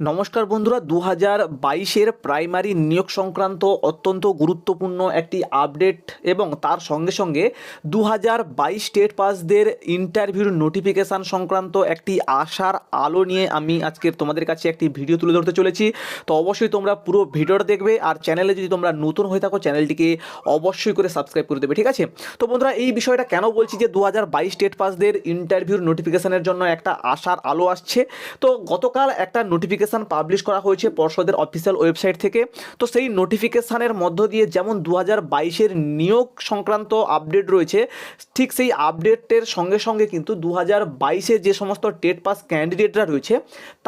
নমস্কার বন্ধুরা দু হাজার বাইশের প্রাইমারি নিয়োগ সংক্রান্ত অত্যন্ত গুরুত্বপূর্ণ একটি আপডেট এবং তার সঙ্গে সঙ্গে দু হাজার বাইশ স্টেট পাসদের ইন্টারভিউর নোটিফিকেশান সংক্রান্ত একটি আশার আলো নিয়ে আমি আজকে তোমাদের কাছে একটি ভিডিও তুলে ধরতে চলেছি। তো অবশ্যই তোমরা পুরো ভিডিওটা দেখবে আর চ্যানেলে যদি তোমরা নতুন হয়ে থাকো, চ্যানেলটিকে অবশ্যই করে সাবস্ক্রাইব করে দেবে, ঠিক আছে? তো বন্ধুরা, এই বিষয়টা কেন বলছি যে দু হাজার বাইশ স্টেট পাসদের ইন্টারভিউর নোটিফিকেশানের জন্য একটা আশার আলো আসছে? তো গতকাল একটা নোটিফিকেশান পাবলিশ করা হয়েছে পর্ষদের অফিসিয়াল ওয়েবসাইট থেকে। তো সেই নোটিফিকেশানের মধ্য দিয়ে যেমন দু হাজার বাইশের নিয়োগ সংক্রান্ত আপডেট রয়েছে, ঠিক সেই আপডেটের সঙ্গে সঙ্গে কিন্তু দু হাজার বাইশে যে সমস্ত টেট পাস ক্যান্ডিডেটরা রয়েছে,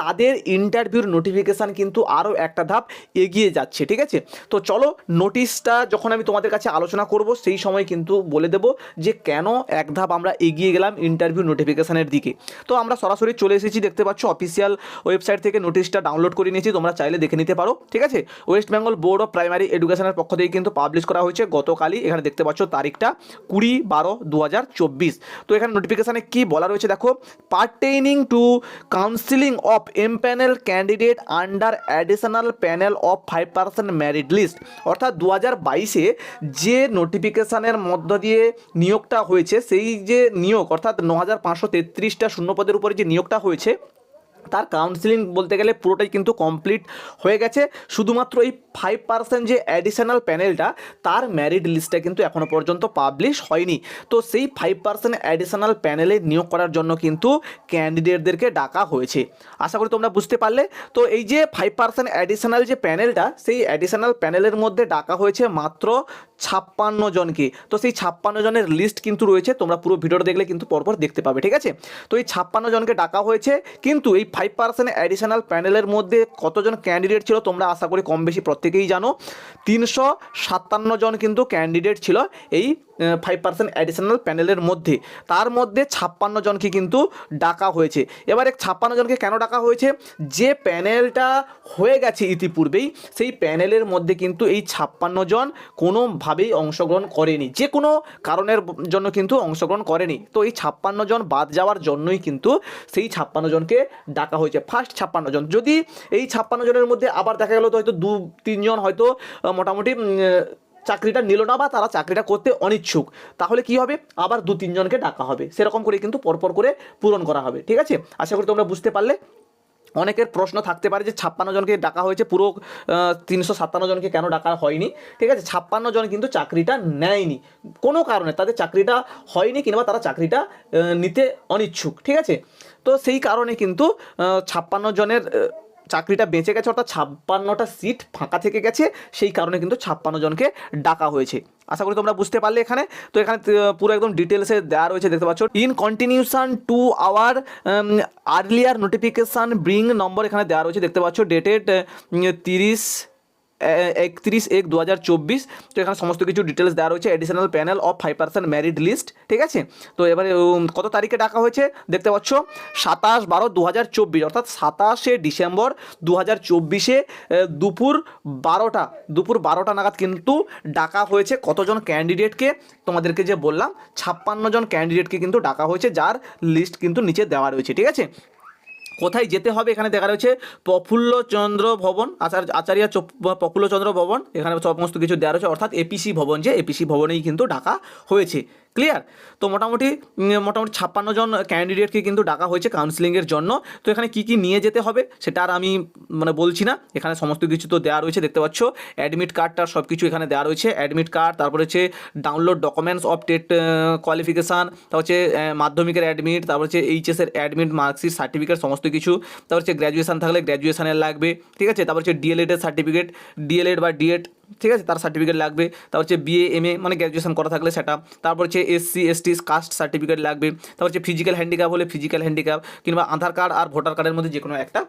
তাদের ইন্টারভিউর নোটিফিকেশান কিন্তু আরও একটা ধাপ এগিয়ে যাচ্ছে, ঠিক আছে? তো চলো নোটিশটা যখন আমি তোমাদের কাছে আলোচনা করব, সেই সময় কিন্তু বলে দেব যে কেন এক ধাপ আমরা এগিয়ে গেলাম ইন্টারভিউ নোটিফিকেশানের দিকে। তো আমরা সরাসরি চলে এসেছি, দেখতে পাচ্ছ, অফিসিয়াল ওয়েবসাইট থেকে নোটিশটা ডাউনলোড করে নিয়েছি, তোমরা চাইলে দেখে নিতে পারো, ঠিক আছে? West Bengal board of primary এডুকেশনের পক্ষ থেকে কিন্তু পাবলিশ করা হয়েছে গতকালই, এখানে দেখতে পাচ্ছ তারিখটা, কুড়ি বারো দু তো এখানে নোটিফিকেশানে কি বলা রয়েছে দেখো pertaining to counselling of M panel candidate under additional panel of five percent merit list অর্থাৎ দু হাজার বাইশে যে নোটিফিকেশানের মধ্য দিয়ে নিয়োগটা হয়েছে, সেই যে নিয়োগ, অর্থাৎ ন হাজার পাঁচশো তেত্রিশটা শূন্যপদের উপরে যে নিয়োগটা হয়েছে তার কাউন্সিলিং বলতে গেলে পুরোটাই কিন্তু কমপ্লিট হয়ে গেছে। শুধুমাত্র এই ফাইভ পার্সেন্ট যে অ্যাডিশনাল প্যানেলটা তার ম্যারিড লিস্টটা কিন্তু এখনও পর্যন্ত পাবলিশ হয়নি। তো সেই ফাইভ পার্সেন্ট অ্যাডিশনাল প্যানেলে নিয়োগ করার জন্য কিন্তু ক্যান্ডিডেটদেরকে ডাকা হয়েছে। আশা করি তোমরা বুঝতে পারলে। তো এই যে ফাইভ পার্সেন্ট অ্যাডিশনাল যে প্যানেলটা সেই অ্যাডিশনাল প্যানেলের মধ্যে ডাকা হয়েছে মাত্র ছাপ্পান্ন জনকে। তো সেই ছাপ্পান্ন জনের লিস্ট কিন্তু রয়েছে, তোমরা পুরো ভিডিওটা দেখলে কিন্তু পরপর দেখতে পাবে, ঠিক আছে? তো এই ছাপ্পান্ন জনকে ডাকা হয়েছে, কিন্তু এই ফাইভ পার্সেন্ট অ্যাডিশনাল প্যানেলের মধ্যে কতজন ক্যান্ডিডেট ছিল তোমরা আশা করি কম বেশি প্রত্যেকেই জানো। তিনশো সাতান্ন জন কিন্তু ক্যান্ডিডেট ছিল এই ফাইভ পার্সেন্ট অ্যাডিশনাল প্যানেলের মধ্যে। তার মধ্যে ছাপ্পান্ন জনকে কিন্তু ডাকা হয়েছে। এবারে ছাপ্পান্ন জনকে কেন ডাকা হয়েছে? যে প্যানেলটা হয়ে গেছে ইতিপূর্বেই, সেই প্যানেলের মধ্যে কিন্তু এই ছাপ্পান্ন জন কোনোভাবেই অংশগ্রহণ করেনি। যে কোনো কারণের জন্য কিন্তু অংশগ্রহণ করেনি। তো এই ছাপ্পান্ন জন বাদ যাওয়ার জন্যই কিন্তু সেই ছাপ্পান্ন জনকে ডাকা হয়েছে। ফার্স্ট ছাপ্পান্ন জন। যদি এই ছাপ্পান্ন জনের মধ্যে আবার দেখা গেল তো হয়তো দু তিনজন হয়তো মোটামুটি চাকরিটা নিল না বা তারা চাকরিটা করতে অনিচ্ছুক, তাহলে কি হবে? আবার দু তিনজনকে ডাকা হবে। সেরকম করে কিন্তু পরপর করে পূরণ করা হবে, ঠিক আছে? আশা করি তোমরা বুঝতে পারলে। অনেকের প্রশ্ন থাকতে পারে যে ছাপ্পান্ন জনকে ডাকা হয়েছে, পুরো তিনশো সাতান্ন জনকে কেন ডাকা হয়নি? ঠিক আছে? ছাপ্পান্ন জন কিন্তু চাকরিটা নেয়নি। কোনো কারণে তাদের চাকরিটা হয়নি কিংবা তারা চাকরিটা নিতে অনিচ্ছুক, ঠিক আছে? তো সেই কারণে কিন্তু ছাপ্পান্ন জনের চাকরিটা বেঁচে গেছে, অর্থাৎ ছাপ্পান্নটা সিট ফাঁকা থেকে গেছে, সেই কারণে কিন্তু ছাপ্পান্ন জনকে ডাকা হয়েছে। আশা করি তোমরা বুঝতে পারলে এখানে। তো এখানে পুরো একদম ডিটেলসে দেওয়া রয়েছে, দেখতে পাচ্ছ। In continuation to our earlier notification bring number এখানে দেওয়া রয়েছে, দেখতে পাচ্ছ ডেটেড তিরিশ একত্রিশ এক দু হাজার চব্বিশ। তো এখানে সমস্ত কিছু ডিটেলস দেওয়া রয়েছে additional panel of five percent merit list ঠিক আছে? তো এবারে কত তারিখে ডাকা হয়েছে? দেখতে পাচ্ছ, সাতাশ বারো দু অর্থাৎ সাতাশে ডিসেম্বর দু হাজার চব্বিশে দুপুর বারোটা দুপুর বারোটা নাগাদ কিন্তু ডাকা হয়েছে কতজন ক্যান্ডিডেটকে তোমাদেরকে যে বললাম, ছাপ্পান্ন জন ক্যান্ডিডেটকে কিন্তু ডাকা হয়েছে, যার লিস্ট কিন্তু নিচে দেওয়া রয়েছে, ঠিক আছে? কোথায় যেতে হবে? এখানে দেখা রয়েছে প্রফুল্লচন্দ্র ভবন, আচার, আচার্য প্রফুল্লচন্দ্র ভবন, এখানে সমস্ত কিছু দেওয়া রয়েছে, অর্থাৎ এপিসি ভবন, যে এপিসি ভবনেই কিন্তু ডাকা হয়েছে। ক্লিয়ার তো মোটামুটি মোটামুটি ছাপ্পান্ন জন ক্যান্ডিডেটকে কিন্তু ডাকা হয়েছে কাউন্সিলিংয়ের জন্য। তো এখানে কি কি নিয়ে যেতে হবে সেটা আর আমি মানে বলছি না। এখানে সমস্ত কিছু তো দেওয়া রয়েছে, দেখতে পাচ্ছ। অ্যাডমিট কার্ডটা সব কিছু এখানে দেওয়া রয়েছে। অ্যাডমিট কার্ড তারপরে হচ্ছে download documents of TET qualification তারপর হচ্ছে মাধ্যমিকের অ্যাডমিট তারপর হচ্ছে এইচএসের অ্যাডমিট মার্কশিট সার্টিফিকেট সমস্ত কিছু। তারপর হচ্ছে গ্র্যাজুয়েশন থাকলে গ্র্যাজুয়েশানের লাগবে, ঠিক আছে? তারপর হচ্ছে ডিএলএডের সার্টিফিকেট ডিএলএড বা ডিএড ঠিক আছে, তার সার্টিফিকেট লাগবে তারপর হচ্ছে বিএ এম এ মানে গ্র্যাজুয়েশন করা থাকলে সেটা, তারপর হচ্ছে এসসি এসটি কাস্ট সার্টিফিকেট লাগবে, তারপর হচ্ছে ফিজিক্যাল হ্যান্ডিক্যাপ হলে ফিজিক্যাল হ্যান্ডিক্যাপ কিংবা আধার কার্ড আর ভোটার কার্ডের মধ্যে যে কোনো একটা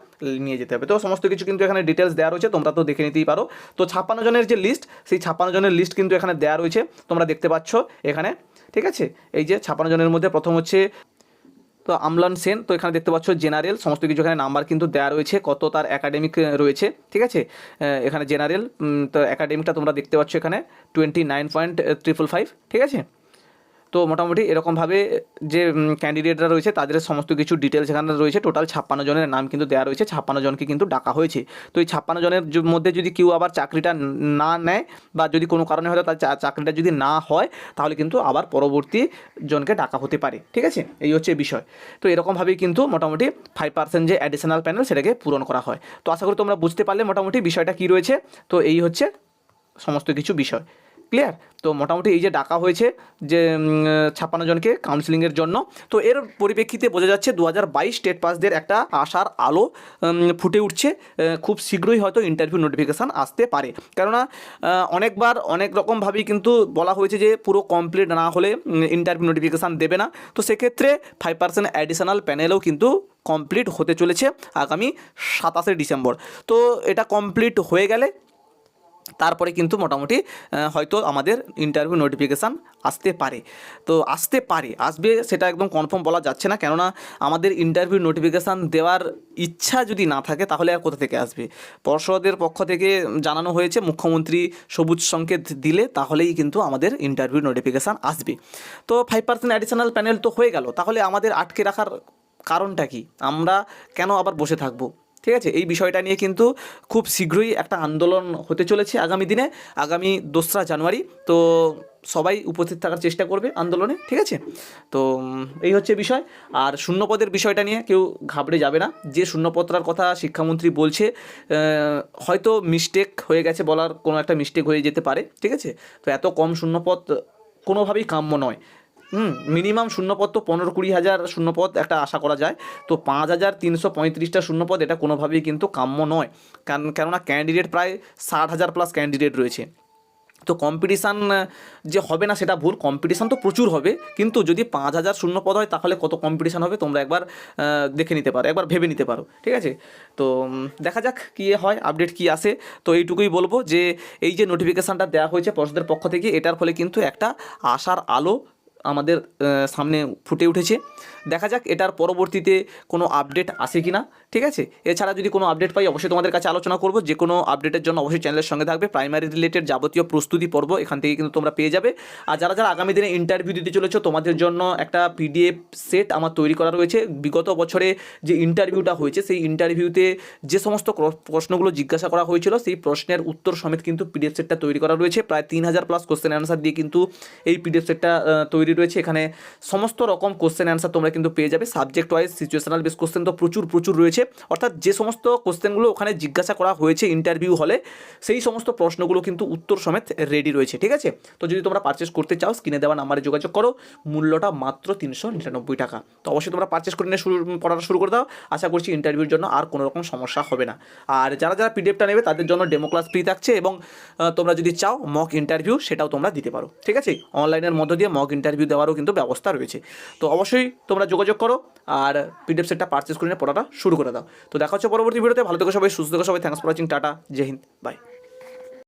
নিয়ে যেতে হবে। তো সমস্ত কিছু কিন্তু এখানে ডিটেলস দেওয়া রয়েছে, তোমরা তো দেখে নিতেই পারো। তো ছাপ্পান্ন জনের যে লিস্ট সেই ছাপ্পান্ন জনের লিস্ট কিন্তু এখানে দেওয়া রয়েছে, তোমরা দেখতে পাচ্ছ এখানে, ঠিক আছে? এই যে ছাপ্পান্ন জনের মধ্যে প্রথম হচ্ছে তো আমলান সেন, তো এখানে দেখতে পাচ্ছ জেনারেল, সমস্ত কিছু এখানে নাম্বার কিন্তু দেওয়া রয়েছে, কত তার একাডেমিক রয়েছে, ঠিক আছে? এখানে জেনারেল তো একাডেমিকটা তোমরা দেখতে পাচ্ছ এখানে twenty nine point triple five ঠিক আছে? তো মোটামুটি এরকমভাবে যে ক্যান্ডিডেটরা রয়েছে, তাদের সমস্ত কিছু ডিটেলস এখানে রয়েছে। টোটাল ছাপ্পান্ন জনের নাম কিন্তু দেওয়া রয়েছে। ছাপ্পান্ন জনকে কিন্তু ডাকা হয়েছে। তো এই ছাপ্পান্ন জনের মধ্যে যদি কেউ আবার চাকরিটা না নেয় বা যদি কোনো কারণে হয়তো তার চাকরিটা যদি না হয়, তাহলে কিন্তু আবার পরবর্তী জনকে ডাকা হতে পারে। ঠিক আছে? এই হচ্ছে বিষয়। তো এরকমভাবেই কিন্তু মোটামুটি ফাইভ পার্সেন্ট যে অ্যাডিশনাল প্যানেল সেটাকে পূরণ করা হয়। তো আশা করি তোমরা বুঝতে পারলে মোটামুটি বিষয়টা কী রয়েছে। তো এই হচ্ছে সমস্ত কিছু বিষয়। ক্লিয়ার তো মোটামুটি এই যে ডাকা হয়েছে যে ছাপ্পান্ন জনকে কাউন্সিলিংয়ের জন্য। তো এর পরিপ্রেক্ষিতে বোঝা যাচ্ছে দু হাজার বাইশ স্টেট পাসদের একটা আশার আলো ফুটে উঠছে খুব শীঘ্রই হয়তো ইন্টারভিউ নোটিফিকেশান আসতে পারে। কেননা অনেকবার অনেক রকমভাবেই কিন্তু বলা হয়েছে যে, পুরো কমপ্লিট না হলে ইন্টারভিউ নোটিফিকেশান দেবে না। তো সেক্ষেত্রে ফাইভ পার্সেন্ট অ্যাডিশনাল প্যানেলও কিন্তু কমপ্লিট হতে চলেছে আগামী সাতাশে ডিসেম্বর। তো এটা কমপ্লিট হয়ে গেলে তারপরে কিন্তু মোটামুটি হয়তো আমাদের ইন্টারভিউ নোটিফিকেশান আসতে পারে। তো আসতে পারে, আসবে সেটা একদম কনফার্ম বলা যাচ্ছে না। কেননা আমাদের ইন্টারভিউ নোটিফিকেশান দেওয়ার ইচ্ছা যদি না থাকে, তাহলে আর কোথা থেকে আসবে? পর্ষদের পক্ষ থেকে জানানো হয়েছে, মুখ্যমন্ত্রী সবুজ সংকেত দিলে তাহলেই কিন্তু আমাদের ইন্টারভিউ নোটিফিকেশান আসবে। তো ফাইভ পার্সেন্ট অ্যাডিশনাল প্যানেল তো হয়ে গেল। তাহলে আমাদের আটকে রাখার কারণটা কি? আমরা কেন আবার বসে থাকব? ঠিক আছে? এই বিষয়টা নিয়ে কিন্তু খুব শীঘ্রই একটা আন্দোলন হতে চলেছে আগামী দিনে, আগামী দোসরা জানুয়ারি। তো সবাই উপস্থিত থাকার চেষ্টা করবে আন্দোলনে, ঠিক আছে? তো এই হচ্ছে বিষয়। আর শূন্যপদের বিষয়টা নিয়ে কেউ ঘাবড়ে যাবে না। যে শূন্যপত্রার কথা শিক্ষামন্ত্রী বলছে হয়তো মিস্টেক হয়ে গেছে বলার কোনো একটা মিস্টেক হয়ে যেতে পারে, ঠিক আছে? তো এত কম শূন্যপদ কোনোভাবেই কাম্য নয়। হুম মিনিমাম শূন্যপদ তো পনেরো কুড়ি হাজার শূন্যপদ একটা আশা করা যায়। তো পাঁচ হাজার তিনশো পঁয়ত্রিশটা শূন্যপদ এটা কোনোভাবেই কিন্তু কাম্য নয়। কারণ কেননা ক্যান্ডিডেট প্রায় ষাট হাজার প্লাস ক্যান্ডিডেট রয়েছে। তো কম্পিটিশান যে হবে না সেটা ভুল কম্পিটিশান তো প্রচুর হবে। কিন্তু যদি পাঁচ হাজার শূন্য পদ হয় তাহলে কত কম্পিটিশান হবে তোমরা একবার দেখে নিতে পারো, একবার ভেবে নিতে পারো। ঠিক আছে? তো দেখা যাক কী হয় আপডেট কী আসে। তো এইটুকুই বলব যে এই যে নোটিফিকেশানটা দেওয়া হয়েছে পর্ষদের পক্ষ থেকে, এটার ফলে কিন্তু একটা আশার আলো আমাদের সামনে ফুটে উঠেছে। দেখা যাক এটার পরবর্তীতে কোনো আপডেট আসে কি না ঠিক আছে? এছাড়া যদি কোনো আপডেট পাই, অবশ্যই তোমাদের কাছে আলোচনা করব। যে কোনো আপডেটের জন্য অবশ্যই চ্যানেলের সঙ্গে থাকবে। প্রাইমারি রিলেটেড যাবতীয় প্রস্তুতি পর্ব এখান থেকে কিন্তু তোমরা পেয়ে যাবে। আর যারা যারা আগামী দিনে ইন্টারভিউ দিতে চলেছো, তোমাদের জন্য একটা পিডিএফ সেট আমার তৈরি করা রয়েছে। বিগত বছরে যে ইন্টারভিউটা হয়েছে, সেই ইন্টারভিউতে যে সমস্ত প্রশ্নগুলো জিজ্ঞাসা করা হয়েছিল, সেই প্রশ্নের উত্তর সমেত কিন্তু পিডিএফ সেটটা তৈরি করা রয়েছে। প্রায় তিন হাজার প্লাস কোশ্চেন অ্যান্সার দিয়ে কিন্তু এই পিডিএফ সেটটা তৈরি রয়েছে, এখানে সমস্ত রকম কোশ্চেন অ্যান্সার তোমরা কিন্তু পেয়ে যাবে। Subject wise situational base question তো প্রচুর প্রচুর রয়েছে। অর্থাৎ যে সমস্ত কোশ্চেনগুলো ওখানে জিজ্ঞাসা করা হয়েছে ইন্টারভিউ হলে সেই সমস্ত প্রশ্নগুলো কিন্তু উত্তর সমেত রেডি রয়েছে, ঠিক আছে? তো যদি তোমরা পারচেস করতে চাও স্ক্রিনে দেওয়া নাম্বারে যোগাযোগ করো। মূল্যটা মাত্র তিনশো নিরানব্বই টাকা। তো অবশ্যই তোমরা পারচেস করে নিয়ে শুরু, পড়াটা শুরু করে দাও। আশা করছি ইন্টারভিউর জন্য আর কোনো রকম সমস্যা হবে না। আর যারা যারা পিডিএফটা নেবে, তাদের জন্য ডেমো ক্লাস ফ্রি থাকছে এবং তোমরা যদি চাও মক ইন্টারভিউ সেটাও তোমরা দিতে পারো, ঠিক আছে? অনলাইনের মধ্য দিয়ে মক ইন্টারভিউ দেওয়ারও কিন্তু ব্যবস্থা রয়েছে। তো অবশ্যই তোমরা যোগাযোগ করো আর পিডিএফ সেটটা পারচেস করে নিয়ে পড়াটা শুরু করে দাও। তো দেখা হচ্ছে পরবর্তী ভিডিওতে ভালো থেকে সবাই, সুস্থ থেকো সবাই। Thanks for watching tata, Joy Hind by